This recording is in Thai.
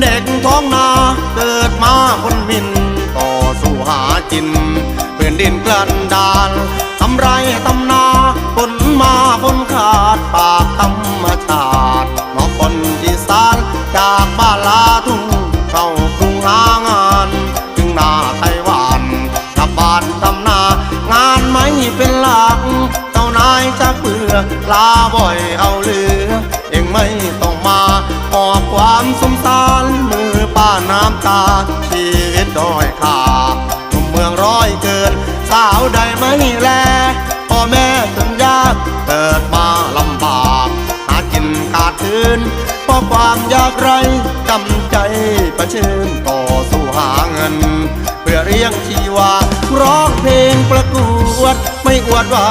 เด็กท้องนาเกิดมาคนมิน ต่อสู้หากินพื้นดินกลันดานทำไรทำนาคนมาคนขาดปากธรรมชาติน้อคนอีสานจากบ้านลาทุ่งเข้ากรุงหางาน จึงนาไต้หวันกลับบ้านทำนา งานไม่เป็นหลักเจ้านายจะเบื่อลาบ่อยเอาเหลือ เองไม่ต้อง น้ำตา ชีวิตด้อยค่าหนุ่มเมืองร้อยเกิน สาวใดไม่แลพ่อแม่จนยากเกิดมาลำบากหากินขาดคืนเพราะความยากไรจำใจประชิญต่อสู้หาเงิน เพื่อเรียงชีวาร้องเพลงประกวดไม่อวดว่า